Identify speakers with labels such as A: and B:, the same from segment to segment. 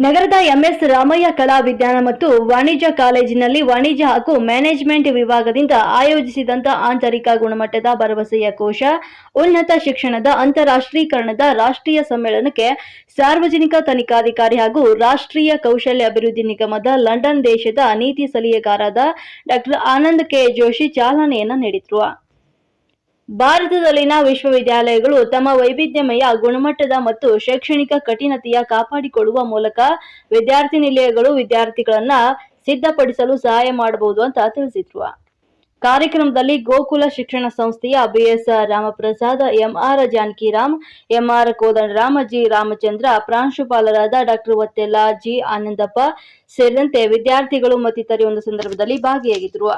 A: ನಗರದ ಎಂಎಸ್ ರಾಮಯ್ಯ ಕಲಾ ವಿಜ್ಞಾನ ಮತ್ತು ವಾಣಿಜ್ಯ ಕಾಲೇಜಿನಲ್ಲಿ ವಾಣಿಜ್ಯ ಹಾಗೂ ಮ್ಯಾನೇಜ್ಮೆಂಟ್ ವಿಭಾಗದಿಂದ ಆಯೋಜಿಸಿದಂತ ಆಂತರಿಕ ಗುಣಮಟ್ಟದ ಭರವಸೆಯ ಕೋಶ, ಉನ್ನತ ಶಿಕ್ಷಣದ ಅಂತಾರಾಷ್ಟ್ರೀಕರಣದ ರಾಷ್ಟ್ರೀಯ ಸಮ್ಮೇಳನಕ್ಕೆ ಸಾರ್ವಜನಿಕ ತನಿಖಾಧಿಕಾರಿ ಹಾಗೂ ರಾಷ್ಟ್ರೀಯ ಕೌಶಲ್ಯ ಅಭಿವೃದ್ಧಿ ನಿಗಮದ ಲಂಡನ್ ದೇಶದ ನೀತಿ ಸಲಹೆಗಾರರಾದ ಡಾಕ್ಟರ್ ಆನಂದ್ ಕೆ ಜೋಶಿ ಚಾಲನೆಯನ್ನು ನೀಡಿದ್ರು. ಭಾರತದಲ್ಲಿನ ವಿಶ್ವವಿದ್ಯಾಲಯಗಳು ತಮ್ಮ ವೈವಿಧ್ಯಮಯ ಗುಣಮಟ್ಟದ ಮತ್ತು ಶೈಕ್ಷಣಿಕ ಕಠಿಣತೆಯ ಕಾಪಾಡಿಕೊಳ್ಳುವ ಮೂಲಕ ವಿದ್ಯಾರ್ಥಿ ನಿಲಯಗಳು ವಿದ್ಯಾರ್ಥಿಗಳನ್ನ ಸಿದ್ಧಪಡಿಸಲು ಸಹಾಯ ಮಾಡಬಹುದು ಅಂತ ತಿಳಿಸಿದ್ರು. ಕಾರ್ಯಕ್ರಮದಲ್ಲಿ ಗೋಕುಲ ಶಿಕ್ಷಣ ಸಂಸ್ಥೆಯ BS Ramaprasad, MR Janakiram, MR Kodandarama G Ramachandra, ಪ್ರಾಂಶುಪಾಲರಾದ ಡಾಕ್ಟರ್ ವತ್ತೆಲ್ಲ ಜಿ ಆನಂದಪ್ಪ ಸೇರಿದಂತೆ ವಿದ್ಯಾರ್ಥಿಗಳು ಮತ್ತಿತರ ಒಂದು ಸಂದರ್ಭದಲ್ಲಿ ಭಾಗಿಯಾಗಿದ್ದರು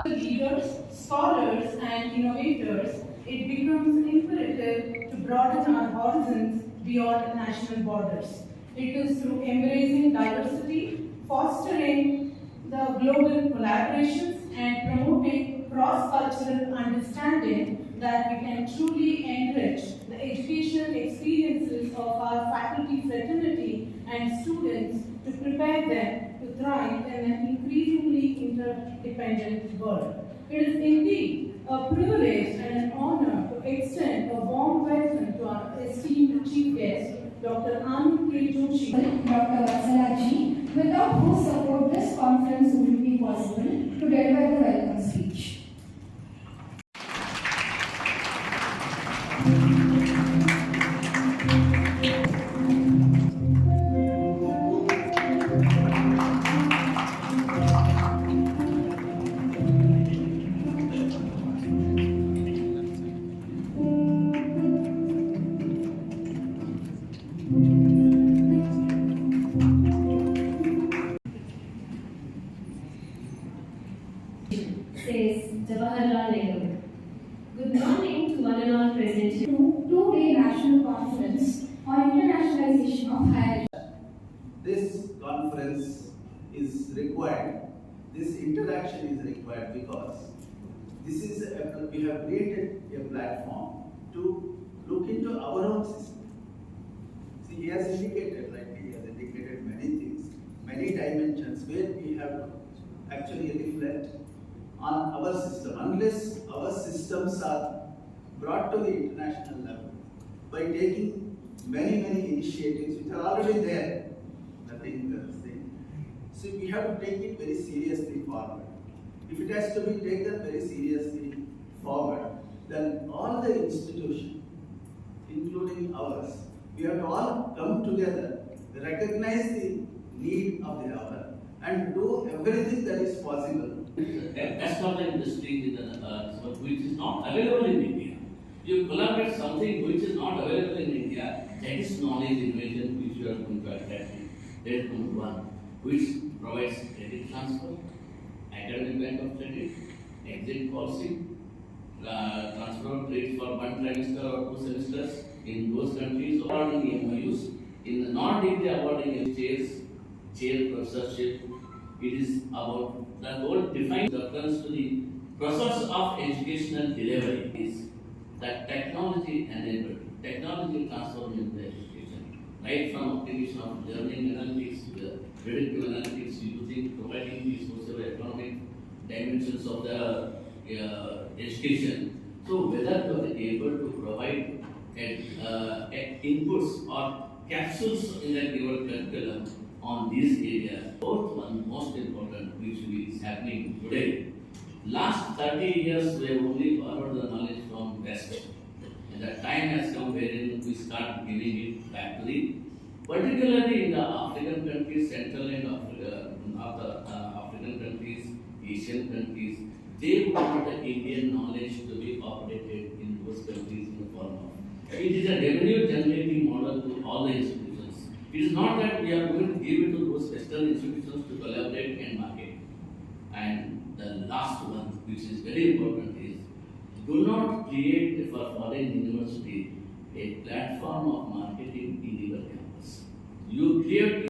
B: it becomes imperative to broaden our horizons beyond national borders. It is through embracing diversity, fostering the global collaborations, and promoting cross-cultural understanding that we can truly enrich the educational experiences of our faculty fraternity and students to prepare them to thrive in an increasingly interdependent world. It is indeed a privilege and an honor to extend a warm welcome to our esteemed chief guest, Dr. Anand K. Joshi.
C: Dr. Vatsala ji, without whose support this conference would be possible to deliver the welcome speech.
D: Says Jawaharlal Nehru. Good morning to one and all present here.
C: To two-day national conference on internationalization of higher
E: this conference is required, this interaction is required because this is, a- we have created a platform to look into our own system. See, he has indicated, like he has indicated many things, many dimensions where we have to actually reflect on our system. Unless our systems are brought to the international level by taking many, many initiatives which are already there, nothing thing. So we have to take it very seriously forward. If it has to be taken very seriously forward, then all the institutions, including ours, we have to all come together, recognize the need of the hour, and do everything that is possible
F: That- That's not the industry the, uh, which is not available in India. You collaborate something which is not available in India, that is knowledge invention which you are going to adapt. That is number one, which provides credit transfer, academic bank of credit, exit policy, uh, transfer of credit for one trimester or two semesters in those countries awarding MOUs. In the non-degree awarding chairs, chair professorship, it is about the whole defined reference to the process of educational delivery is that technology enabled, technology transforming the education, right from application of learning analytics, to the predictive analytics, using, providing the socio-economic dimensions of the uh, education. So whether you are able to provide uh, uh, inputs or capsules in that your curriculum on these areas. Fourth one, most important, which is happening today. Last thirty years, we have only borrowed the knowledge from West. And the time has come wherein we start giving it back to the, particularly in the African countries, Central and Africa, North uh, African countries, Asian countries, they want the Indian knowledge to be operated in those countries in the form of. It is a revenue generating model to all the institutions. It is not that we are going to give it to those Western institutions to collaborate and market. And the last one, which is very important, is do not create for foreign university a platform of marketing in your campus. You create